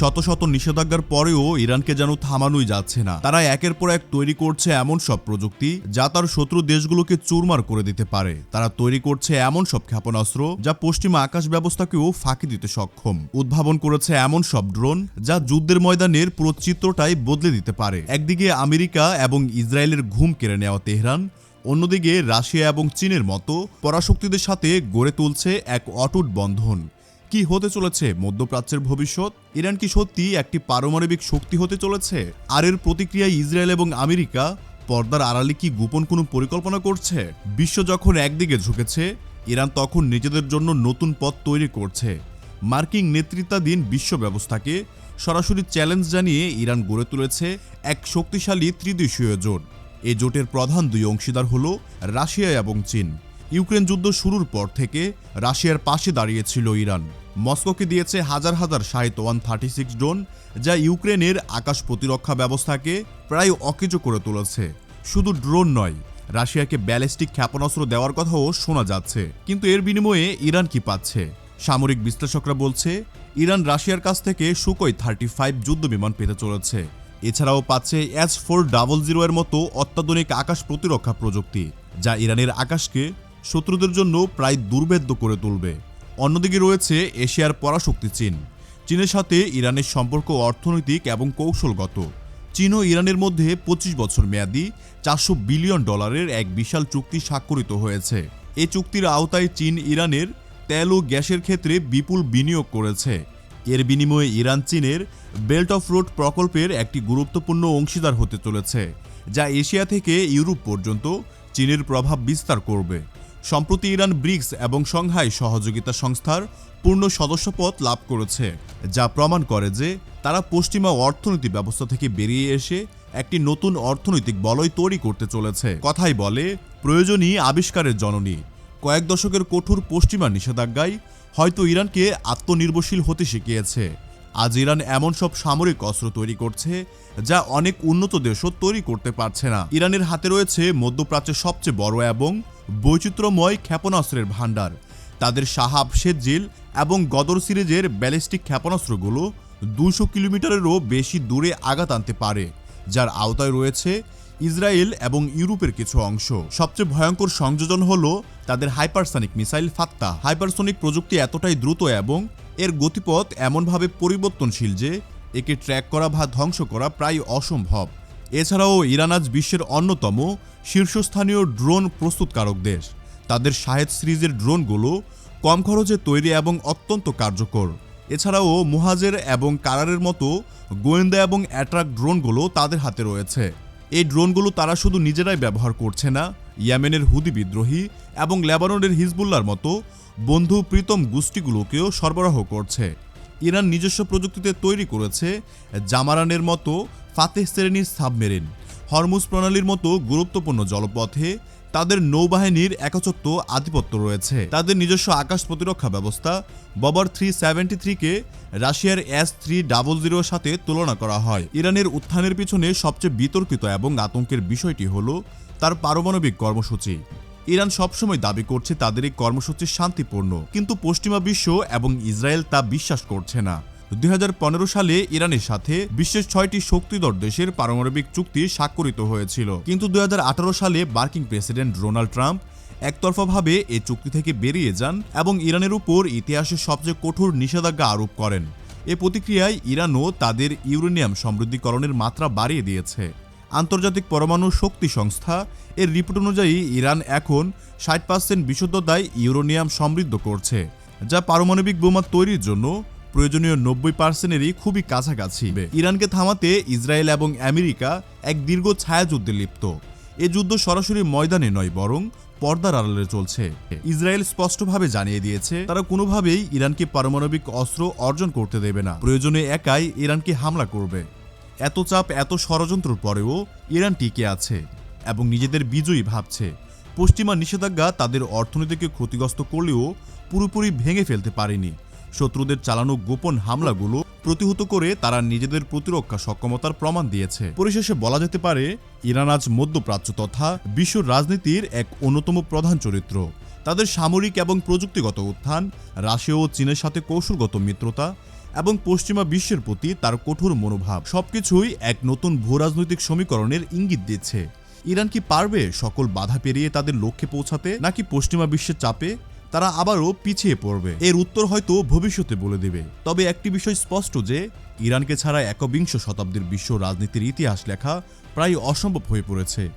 শত শত নিষেধাজ্ঞার পরেও ইরানকে যেন থামানোই যাচ্ছে না। তারা একের পর এক তৈরি করছে এমন সব প্রযুক্তি, যা তার শত্রু দেশগুলোকে চুরমার করে দিতে পারে। তারা তৈরি করছে এমন সব ক্ষেপণাস্ত্র, যা পশ্চিমা আকাশ ব্যবস্থাকেও ফাঁকি দিতে সক্ষম। উদ্ভাবন করেছে এমন সব ড্রোন, যা যুদ্ধের ময়দানের পুরো চিত্রটাই বদলে দিতে পারে। একদিকে আমেরিকা এবং ইসরায়েলের ঘুম কেড়ে নেওয়া তেহরান, অন্যদিকে রাশিয়া এবং চীনের মতো পরাশক্তিদের সাথে গড়ে তুলছে এক অটুট বন্ধন। কি হতে চলেছে? মধ্যপ্রাচ্যের ভবিষ্যৎ? ইরান কি সত্যি একটি পারমাণবিক শক্তি হতে চলেছে? আর এর প্রতিক্রিয়ায় ইসরায়েল এবং আমেরিকা পর্দার আড়ালে কি গোপন কোনো পরিকল্পনা করছে? বিশ্ব যখন একদিকে ঝুঁকেছে, ইরান তখন নিজেদের জন্য নতুন পথ তৈরি করছে। মার্কিন নেতৃত্বাধীন বিশ্ব ব্যবস্থাকে সরাসরি চ্যালেঞ্জ জানিয়ে ইরান গড়ে তুলেছে এক শক্তিশালী ত্রিদেশীয় জোট। এই জোটের প্রধান দুই অংশীদার হল রাশিয়া এবং চীন। ইউক্রেন যুদ্ধ শুরুর পর থেকে রাশিয়ার পাশে দাঁড়িয়েছিল ইরান। মস্কোকে দিয়েছে হাজার হাজার সাহিত্য ওয়ান থার্টি সিক্স ড্রোন, যা ইউক্রেনের আকাশ প্রতিরক্ষা ব্যবস্থাকে প্রায় অকেজো করে তুলেছে। শুধু ড্রোন নয়, রাশিয়াকে ব্যালিস্টিক ক্ষেপণাস্ত্র দেওয়ার কথাও শোনা যাচ্ছে। কিন্তু এর বিনিময়ে ইরান কি পাচ্ছে? সামরিক বিশ্লেষকরা বলছে, ইরান রাশিয়ার কাছ থেকে সুকই থার্টি ফাইভ যুদ্ধ বিমান পেতে চলেছে। এছাড়াও পাচ্ছে এস ফোর ডাবল জিরো এর মতো অত্যাধুনিক আকাশ প্রতিরক্ষা প্রযুক্তি, যা ইরানের আকাশকে শত্রুদের জন্য প্রায় দুর্ভেদ্য করে তুলবে। অন্যদিকে রয়েছে এশিয়ার পরাশক্তি চীন। চীনের সাথে ইরানের সম্পর্ক অর্থনৈতিক এবং কৌশলগত। চীন ও ইরানের মধ্যে পঁচিশ বছর মেয়াদী চারশো বিলিয়ন ডলারের এক বিশাল চুক্তি স্বাক্ষরিত হয়েছে। এই চুক্তির আওতায় চীন ইরানের তেল ও গ্যাসের ক্ষেত্রে বিপুল বিনিয়োগ করেছে। এর বিনিময়ে ইরান চীনের বেল্ট অফ রোড প্রকল্পের একটি গুরুত্বপূর্ণ অংশীদার হতে চলেছে, যা এশিয়া থেকে ইউরোপ পর্যন্ত চীনের প্রভাব বিস্তার করবে। সম্প্রতি ইরান ব্রিক্স এবং সংহাই সহযোগিতা সংস্থার পূর্ণ সদস্যপদ লাভ করেছে, যা প্রমাণ করে যে তারা পশ্চিমা অর্থনীতি ব্যবস্থা থেকে বেরিয়ে এসে একটি নতুন অর্থনৈতিক বলয় তৈরি করতে চলেছে। কথাই বলে, প্রয়োজনই আবিষ্কারের জননী। কয়েক দশকের কঠোর পশ্চিমা নিষেধাজ্ঞায় হয়তো ইরানকে আত্মনির্ভরশীল হতে শিখিয়েছে। আজ ইরান এমন সব সামরিক অস্ত্র তৈরি করছে, যা অনেক উন্নত দেশও তৈরি করতে পারছে না। ইরানের হাতে রয়েছে মধ্যপ্রাচ্যের সবচেয়ে বড় এবং বৈচিত্র্যময় ক্ষেপণাস্ত্রের ভাণ্ডার। তাদের সাহাব শেজিল এবং গদর সিরিজের ব্যালিস্টিক ক্ষেপণাস্ত্রগুলো দুশো কিলোমিটারেরও বেশি দূরে আঘাত আনতে পারে, যার আওতায় রয়েছে ইসরায়েল এবং ইউরোপের কিছু অংশ। সবচেয়ে ভয়ঙ্কর সংযোজন হল তাদের হাইপারসনিক মিসাইল ফাত্তা। হাইপারসনিক প্রযুক্তি এতটাই দ্রুত এবং এর গতিপথ এমনভাবে পরিবর্তনশীল যে, একে ট্র্যাক করা বা ধ্বংস করা প্রায় অসম্ভব। এছাড়াও ইরান আজ বিশ্বের অন্যতম শীর্ষস্থানীয় ড্রোন প্রস্তুতকারক দেশ। তাদের শাহেদ সিরিজের ড্রোনগুলো কম খরচে তৈরি এবং অত্যন্ত কার্যকর। এছাড়াও মুহাজের এবং কারারের মতো গোয়েন্দা এবং অ্যাট্রাক ড্রোনগুলো তাদের হাতে রয়েছে। এই ড্রোনগুলো তারা শুধু নিজেরাই ব্যবহার করছে না, ইয়ামেনের হুদি বিদ্রোহী এবং লেবাননের হিজবুল্লার মতো বন্ধু প্রীতম গোষ্ঠীগুলোকেও সরবরাহ করছে। ইরান নিজস্ব প্রযুক্তিতে তৈরি করেছে জামারানের মতো ফাতেহ শ্রেণির সাবমেরিন। হরমুজ প্রণালীর মতো গুরুত্বপূর্ণ জলপথে তাদের নৌবাহিনীর একচত্ব আধিপত্য রয়েছে। তাদের নিজস্ব আকাশ প্রতিরক্ষা ব্যবস্থা ববর থ্রি সেভেন্টি থ্রিকে রাশিয়ার এস থ্রি ডাবল জিরোর সাথে তুলনা করা হয়। ইরানের উত্থানের পিছনে সবচেয়ে বিতর্কিত এবং আতঙ্কের বিষয়টি হল তার পারমাণবিক কর্মসূচি। ইরান সবসময় দাবি করছে তাদের এই কর্মসূচি শান্তিপূর্ণ। কিন্তু পশ্চিমা বিশ্ব এবং ইসরায়েল তা বিশ্বাস করছে না। দুই হাজার পনেরো সালে ইরানের সাথে বিশ্বের ছয়টি শক্তিধর দেশের পারমাণবিক চুক্তি স্বাক্ষরিত হয়েছিল। কিন্তু দুই হাজার আঠারো সালে মার্কিন প্রেসিডেন্ট ডোনাল্ড ট্রাম্প একতরফাভাবে এ চুক্তি থেকে বেরিয়ে যান এবং ইরানের উপর ইতিহাসের সবচেয়ে কঠোর নিষেধাজ্ঞা আরোপ করেন। এ প্রতিক্রিয়ায় ইরানও তাদের ইউরেনিয়াম সমৃদ্ধিকরণের মাত্রা বাড়িয়ে দিয়েছে। আন্তর্জাতিক পরমাণু শক্তি সংস্থা। এর রিপোর্ট অনুযায়ী, ইরান এখন ষাট পার্সেন্ট বিশুদ্ধতায় ইউরোনিয়াম সমৃদ্ধ করছে, যা পারমাণবিক বোমা তৈরির জন্য প্রয়োজনীয় নব্বই পার্সেন্টেরই খুবই কাছাকাছি। ইরানকে থামাতে ইসরায়েল এবং আমেরিকা এক দীর্ঘ ছায়াযুদ্ধে লিপ্ত। এ যুদ্ধ সরাসরি ময়দানে নয়, বরং পর্দার আড়ালে চলছে। ইসরায়েল স্পষ্টভাবে জানিয়ে দিয়েছে, তারা কোনোভাবেই ইরানকে পারমাণবিক অস্ত্র অর্জন করতে দেবে না। প্রয়োজনে একাই ইরানকে হামলা করবে। এত চাপ, এত ষড়যন্ত্রের পরেও ইরান টিকে আছে এবং নিজেদের বিজয়ী ভাবছে। পশ্চিমা নিষেধাজ্ঞা তাদের অর্থনীতিকে ক্ষতিগ্রস্ত করলেও পুরোপুরি ভেঙে ফেলতে পারেনি। শত্রুদের চালানো গোপন হামলাগুলো প্রতিহত করে তারা নিজেদের প্রতিরক্ষা সক্ষমতার প্রমাণ দিয়েছে। পরিশেষে বলা যেতে পারে, ইরান আজ মধ্যপ্রাচ্য তথা বিশ্ব রাজনীতির এক অন্যতম প্রধান চরিত্র। তাদের সামরিক এবং প্রযুক্তিগত উত্থান, রাশিয়া ও চীনের সাথে কৌশলগত মিত্রতা এবং পশ্চিমা বিশ্বের প্রতি তার কঠোর মনোভাব। সবকিছুই এক নতুন ভূরাজনৈতিক সমীকরণের ইঙ্গিত দিচ্ছে। ইরান কি পারবে সকল বাধা পেরিয়ে তাদের লক্ষ্যে পৌঁছাতে, নাকি পশ্চিমা বিশ্বের চাপে তারা আবারও পিছিয়ে পড়বে? এর উত্তর হয়তো ভবিষ্যতে বলে দেবে। তবে একটি বিষয় স্পষ্ট যে, ইরানকে ছাড়া একবিংশ শতাব্দীর বিশ্ব রাজনীতির ইতিহাস লেখা প্রায় অসম্ভব হয়ে পড়েছে।